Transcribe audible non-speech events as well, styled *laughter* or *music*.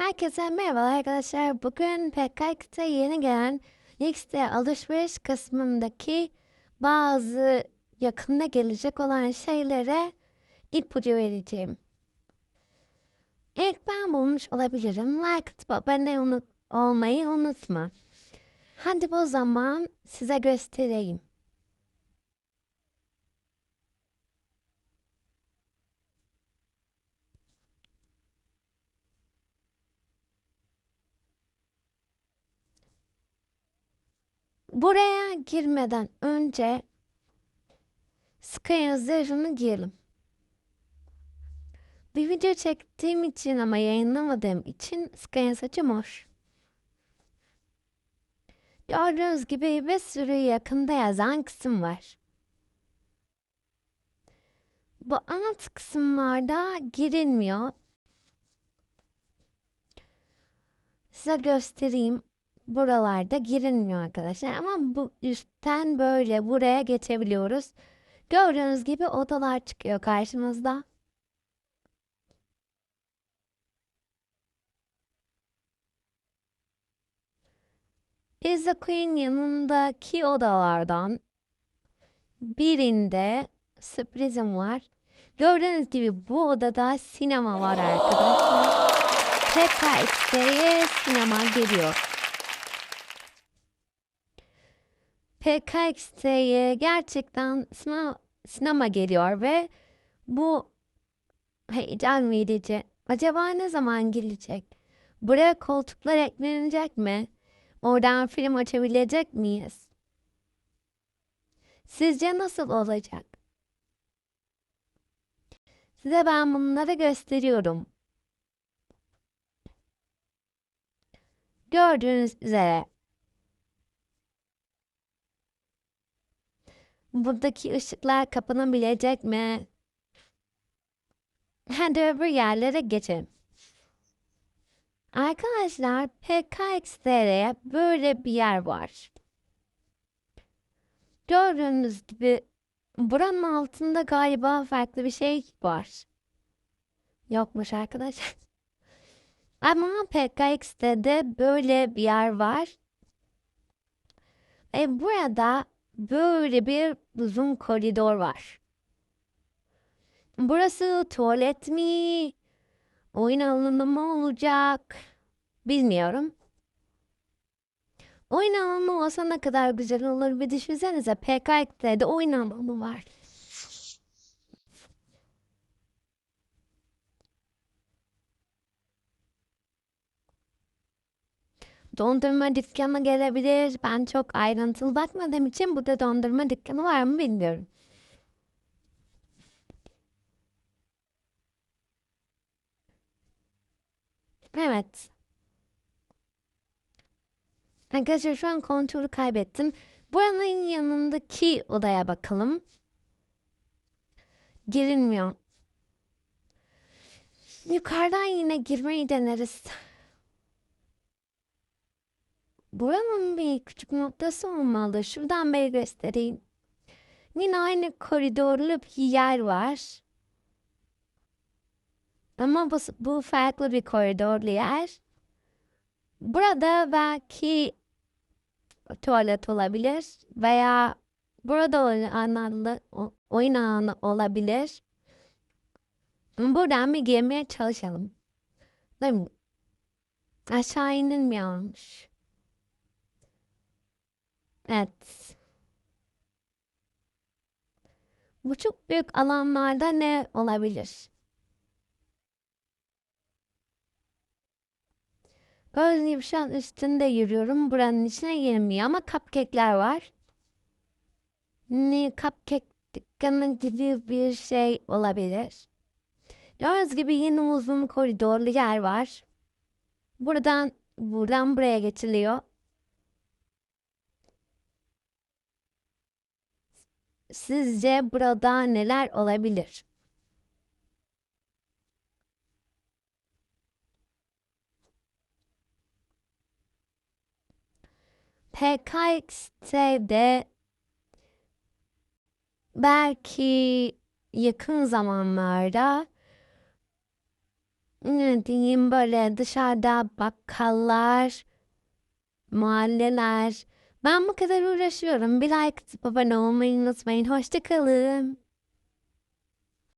Herkese merhaba arkadaşlar. Bugün PKX'te yeni gelen X'te alışveriş kısmındaki bazı yakında gelecek olan şeylere ipucu vereceğim. İlk ben bulmuş olabilirim. Like atıp abone olmayı unutma. Hadi o zaman size göstereyim. Buraya girmeden önce Sky'ın zırhını giyelim. Bir video çektiğim için ama yayınlamadığım için Sky'ın saçı mor. Gördüğünüz gibi bir sürü yakında yazan kısım var. Bu alt kısımlarda girilmiyor. Size göstereyim buralarda girilmiyor arkadaşlar. Ama bu üstten böyle buraya geçebiliyoruz. Gördüğünüz gibi odalar çıkıyor karşımızda. Biz de Queen yanındaki odalardan birinde sürprizim var. Gördüğünüz gibi bu odada sinema var arkadaşlar. Tekrar içeriye sinema geliyor. PKX'ye gerçekten sinema, sinema geliyor ve bu heyecan verici. Acaba ne zaman gelecek? Buraya koltuklar eklenecek mi? Oradan film açabilecek miyiz? Sizce nasıl olacak? Size ben bunları gösteriyorum. Gördüğünüz üzere Buradaki ışıklar kapanabilecek mi? Hadi öbür yerlere geçelim. Arkadaşlar PKX'de böyle bir yer var. Gördüğünüz gibi buranın altında galiba farklı bir şey var. Yokmuş arkadaşlar. *laughs* Ama PKX'de de böyle bir yer var. E burada böyle bir uzun koridor var. Burası tuvalet mi? Oyun alanı mı olacak? Bilmiyorum. Oyun alanı olsa ne kadar güzel olur bir düşünsenize. PKX'de de oyun alanı var. Dondurma dükkanı gelebilir. Ben çok ayrıntılı bakmadığım için burada dondurma dükkanı var mı bilmiyorum. Evet. Arkadaşlar şu an kontrolü kaybettim. Buranın yanındaki odaya bakalım. Girilmiyor. Yukarıdan yine girmeyi deneriz. Buranın bir küçük noktası olmalı. Şuradan beri göstereyim. Yine aynı koridorlu bir yer var. Ama bu, bu farklı bir koridorlu yer. Burada belki tuvalet olabilir veya burada oyun alanı olabilir. Buradan bir girmeye çalışalım. Değil mi? Aşağı inilmiyormuş. Evet. Bu çok büyük alanlarda ne olabilir? Gördüğünüz gibi şu an üstünde yürüyorum. Buranın içine girmiyor ama cupcake'ler var. Ne cupcake dükkanı gibi bir şey olabilir. Gördüğünüz gibi yine uzun koridorlu yer var. Buradan buradan buraya geçiliyor. Sizce burada neler olabilir? PKX'de belki yakın zamanlarda ne diyeyim böyle dışarıda bakkallar, mahalleler. Ben bu kadar uğraşıyorum. Bir like atıp abone olmayı unutmayın. Hoşçakalın.